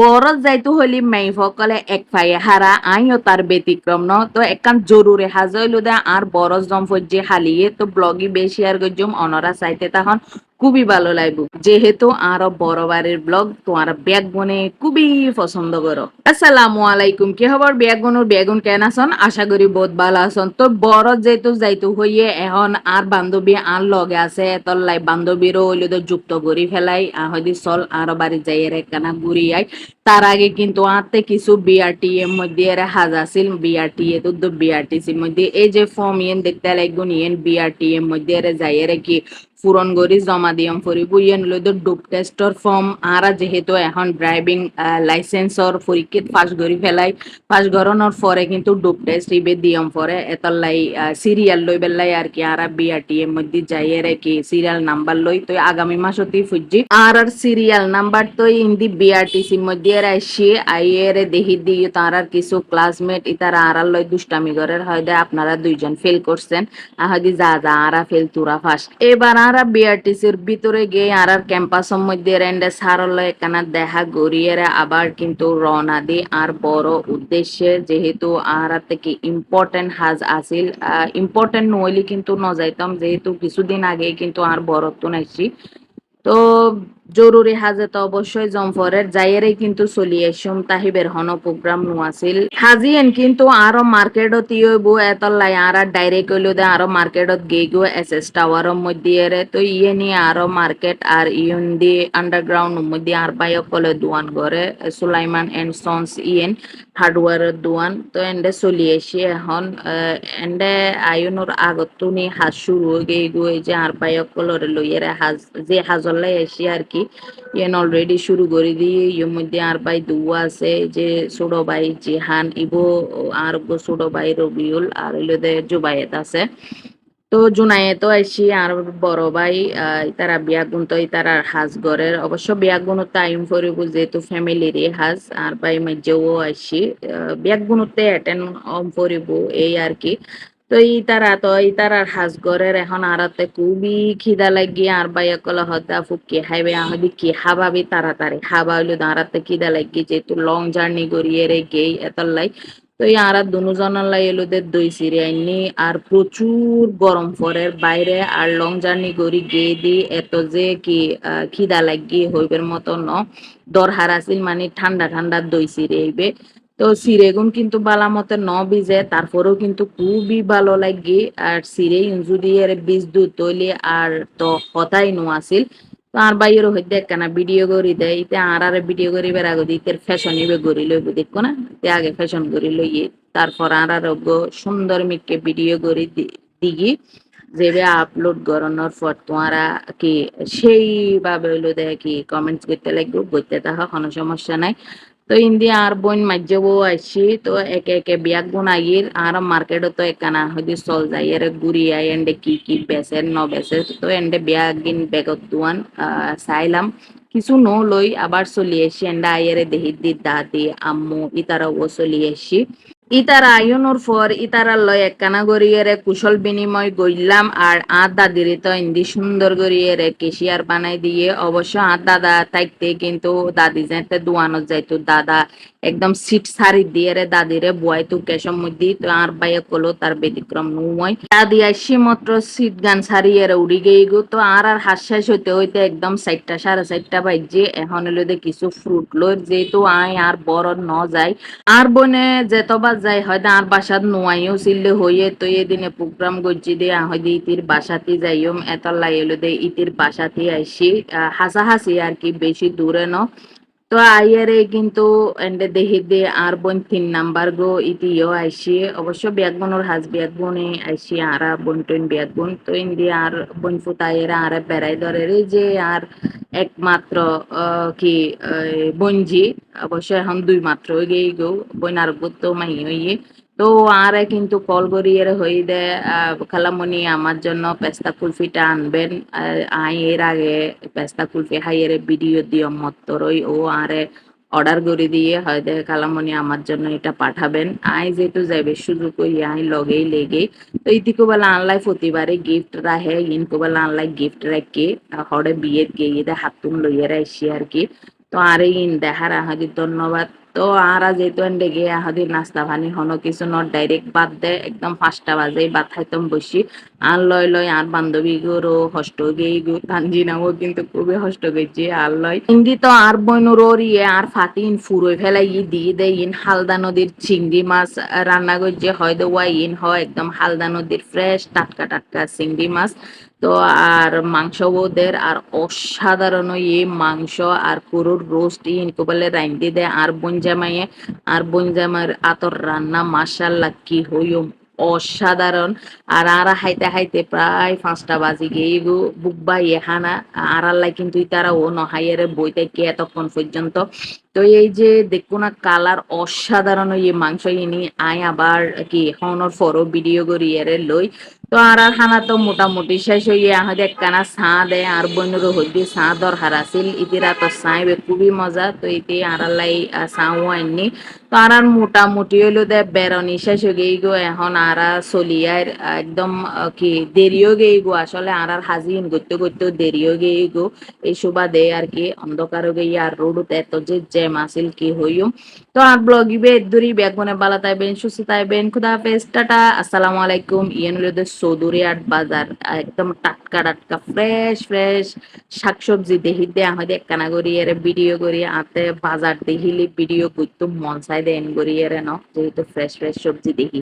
পরত যাইতো হলি মাই সকলে এক ফাইয়ে হারা আইও তার ব্যতিক্রম ন। তো একান জরুরি হাজইলু দে আর বরজ দম ফজ্জে হালিয়ে তো ব্লগি বেশি আর গজম অনরা চাইতে তখন খুবই ভালো লাগবে। যেহেতু আরও বড় বাড়ির ব্লগ তোমার ব্যাগ বনে খুবই পছন্দ করো। আসসালামু আলাইকুম, কি খবর? ব্যাগ বনুর বেগুন কেন আসন? আশা করি বহুত ভালো আসন। তো বড় যেহেতু যাইতো হইয়ে এখন আর বান্ধবী আর লগে আছে তল্লাই বান্ধবীরও হইলে তো যুক্ত করি ফেলাই হয়তো চল আরও বাড়ি যাই এর একখানা ঘুরি আই। তার আগে কিন্তু আতে কিছু বিআরটি এর মধ্যে এর হাজ আছিল বিআরটি এ তো বিআরটিসির মধ্যে। এই যে ফর্ম ইয়েন দেখতে লাগুন ইয়েন বিআরটি এর মধ্যে এর যাই এর কি পূরণ করি জমা দিয়ম ফুরিব ইয়েন লই তো ডুপ টেস্টর ফর্ম আর যেহেতু এখন ড্রাইভিং লাইসেন্সর পরীক্ষিত পাস করি ফেলাই পাস করানোর পরে কিন্তু ডুপ টেস্ট ইবে দিয়ম পরে এতলাই সিরিয়াল লই বেলাই আর কি আরা বিআরটি এর মধ্যে যাই এর কি সিরিয়াল নাম্বার লই তো আগামী মাসতি ফুজি আর আর সিরিয়াল নাম্বার তো ইন্দি বিআরটিসি মধ্যে আসি আইয়ের দেহি দিয়ে তার আর কিছু ক্লাসমেট ইতারা আর লই দুষ্টামি করার হয়তো আপনারা দুইজন ফেল করছেন। হয়তো যা যা আরা ফেল তুরা ফার্স্ট এবার আরা বিআরটিসির ভিতরে গিয়ে আর আর ক্যাম্পাসের মধ্যে রেন্ডে সারল একানা দেখা গড়িয়ে আবার কিন্তু রওনা দি আর বড় উদ্দেশ্যে যেহেতু আর থেকে ইম্পর্টেন্ট হাজ আসিল ইম্পর্টেন্ট নইলে কিন্তু ন যাইতাম যেহেতু কিছুদিন আগে কিন্তু আর বড় তো নাইছি। তো জরুরি হাজে তো অবশ্যই জমফরের যাইয়েরই কিন্তু চলি আসুম তাহিবের হন প্রোগ্রাম নু আছিল হাজিয়েন কিন্তু আরও মার্কেটত ইয়েব এতলাই আর ডাইরেক্ট হইল দে, আরও মার্কেটত গেই গো এস এস টাওয়ারের মধ্যে এরে তো ইয়ে নিয়ে আরও মার্কেট আর ইউন দি আন্ডারগ্রাউন্ড মধ্যে আর বাইক কলে দোয়ান করে সুলাইমান এন্ড সন্স ইয়েন হার্ডওয়ারের দোয়ান। তো এন্ডে চলি আসি এখন এন্ডে আয়ুনুর আগত নি হাজ শুরু হয়ে গো এই যে আর বাইক কলরে লইয়েরে হাজ, যে হাজল্লাই আসি আর কি ইয়েন অলরেডি শুরু করে দিয়ে ইয়ের মধ্যে আর ভাই দুয়া আছে, যে ছোট ভাই জিহান ইবো, আর ছোট ভাই রবিউল, আর হইল জুবায়েত আছে। তো জুনায়েতো আইসি আর বড় ভাই তারা বিয়া গুণ তো তারা হাজ গড়ের অবশ্য বিয়া গুণ টাইম ফুরিব যেহেতু ফ্যামিলিরই হাজ, আর ভাই মাঝেও আইসি বিয়া গুণতে অ্যাটেন্ড ফুরিব এই আর কি। তো ই তারা তো ই তারার গড়ের এখন আরাতে খুবই খিদা লাগি, আর বাই কলা হতা ফুকি হাইবে আহদি কি হাবাবি তাড়াতাড়ি হাবা হইল দাঁড়াতে খিদা লাগি, যেহেতু লং জার্নি করিয়ে রে গেই এতলাই তো এই আর দুজনের লাই এলোদের দই সিরি আইনি আর প্রচুর গরম পরের বাইরে, আর লং জার্নি করি গিয়ে দি এত যে কি খিদা লাগি, হইবের মতো ন দরহার আছিল মানে ঠান্ডা ঠান্ডা দই সিরি আইবে তো সিরেগুন কিন্তু বালা মতে ন বিজে, তারপরেও কিন্তু খুবই ভালো লাগে। আর সিরে যদি এর বীজ দুধ তৈলি আর তো হতাই নো আসিল। তো আর বাইয়ের হইতে একখানা ভিডিও করি দেয়। ইতে আর আর ভিডিও করি করিবার আগে ইতের ফ্যাশন ইবে গড়ি লইব দেখো না? তে আগে ফ্যাশন করি লইয়ে, তারপর আর আর সুন্দর মিটকে ভিডিও করি দিগি। যেবে আপলোড করানোর পর তোমারা কি সেইভাবে হইল দেয় কি কমেন্টস করতে লাগবে বইতে তাহা কোনো সমস্যা নাই। তো ইন্দি আর বোন মাঝেবো আইসি তো একে একে বিয়াক বোন আগির আর মার্কেট তো একানা হয়তো চল যাই এর ঘুরি আই, এন্ডে কি কি বেচে, ন বেচে, তো এন্ডে বিয়া গিন বেগত দুয়ান চাইলাম কিছু ন লই আবার চলি আসি এন্ডা আইয়ারে দেহি দি দাদি আম্মু ইতারাও চলি আসি ইতারা আয়ুনোর পর ইতারা লয় একখানা গড়িয়ে কুশল বিনিময় গইলাম আর আত দাদিরে তো ইন্দি সুন্দর গড়িয়ে রে কেশিয়ার বানাই দিয়ে অবশ্য আত দাদা থাকতে কিন্তু দাদি যেতে দোয়ানত যাইতো দাদা একদম সিট সারি দিয়ে রে দাদিরে বুয়াই তো কেশম মধ্যে তো আর বাইয়ে কলো তার ব্যতিক্রম নুময়। দাদি আসি মাত্র সিট গান সারিয়ে রে উড়ি গেই গো, তো আর আর হাস্যাস হইতে হইতে একদম সাইটটা সাড়ে চারটা বাজছে এখন হলো কিছু ফ্রুট লই যেহেতু আয় আর বড় ন যায়, আর বনে যেতবার যাই হয় আর বাসাত নোয়াইও চিল্লে হইয়ে তো এদিনে প্রোগ্রাম করছি দে হয়তো ইতির বাসাতে যাইম এত লাইলো দে, ইতির বাসাতে আইসি হাসাহাসি আর কি বেশি দূরে ন। তো আইয়ারে কিন্তু এন্ডে দেহি দে আর বোন তিন নাম্বার গো ইতিও আইসি। অবশ্য বিয়াকবনের হাজ বিয়াকবনে আইসি, আর বোন টইন বিয়াক বোন তো ইন্দি আর বোন ফুতাইয়েরা আর বেড়াই ধরে। রে যে আর একমাত্র কি বঞ্জি অবশ্য এখন দুই মাত্র গেই গো। বোন আর তো মাই হইয়ে তো আরে কিন্তু কল করিয়ে হয়ে দে খালামণি আমার জন্য পেস্তা কুলফিটা আনবেন। আই, এর আগে পেস্তা কুলফি হাইয়ের ভিডিও দিও মত্তরই। ও আরে অর্ডার করে দিয়ে হয়তো কালামণি আমার জন্য এটা পাঠাবেন। আই যেহেতু যাইবে সুযোগ ওই আই লগেই লেগে তো ইতিকো বেলা আনলাই প্রতিবারে গিফট রাহে, ইনকো বেলা আনলাই গিফট রাখে। হরে বিয়ের গিয়ে হাতুন লইয়ে রাখছি আর কি। তো আর ইন দেখার আহাদি ধন্যবাদ। তো আর যেহেতু এন্ডে গিয়ে নাস্তা পানি হনো কিছু নট ডাইরেক্ট বাদ দে, একদম পাঁচটা বাজে বাদ খাইতাম বসি আর লয় লয় আর বান্ধবী গুরু, হষ্ট গেই গু। তানজিনাও কিন্তু খুবই হষ্ট গেছি আর লয়। ইন্দি তো আর বইনুরোর ইয়ে আর ফাতিন ফুরোই ফেলাই দিয়ে দেয় ইন হালদা নদীর চিংড়ি মাছ রান্না করছে, হয় দেওয়া ইন হয় একদম হালদা নদীর ফ্রেশ টাটকা টাটকা চিংড়ি মাছ। তো আর মাংস বোধের আর অসাধারণ এই মাংস আর পুরোর রোস্ট ইনকো বলে রাইন্দি দেয় আর বনজামাইয়ে আর বনজামার আতর রান্না মাসাল্লা কি হইম অসাধারণ। আর আরা হাইতে হাইতে প্রায় পাঁচটা বাজি গিয়ে গো বুকবা এহানা আর আল্লাহ কিন্তু তারা ও নহাইয়ারে বইতে কে এতক্ষণ পর্যন্ত তো এই যে দেখো না কালার অসাধারণ এই মাংস ইনি আয় আবার কি হনর ফরো ভিডিও করি, এরে লই। তো আর আর খানা তো মোটামুটি শেষ হইয়া আহদে একখানা চা দেয়, আর বইনের হইতে চা দরকার আছিল। ইতিরা তো চাইবে, খুবই মজা। তো এতে আর লাই চাও আননি তো আর আর মোটামুটি হইল দে বেরনি শেষ হয়ে গেই গো। এখন আর চলিয়ার একদম কি দেরিও গেই গো। আসলে আর আর হাজিন করতে করতে দেরিও গেই গো। এই সুবাদে আর কি অন্ধকার গেই আর রোডতে এত যে জ্যাম মাসিল কি হইম তো আর ব্লগিবে ব্যাগ ব্যাগমনে বালা তাইবেন সুস্থ তাইবেন, খুদা হাফেজ, টাটা, আসসালামু আলাইকুম, ইয়েন হলো সৌদুরি আট বাজার, একদম টাটকা টাটকা, ফ্রেশ ফ্রেশ শাকসবজি দেখি দে, আমাদের একখানা করি, এর ভিডিও করি, আতে বাজার দেখিলি ভিডিও করতে মন চাই দেন করি, এর ন, যেহেতু ফ্রেশ ফ্রেশ সবজি দেখি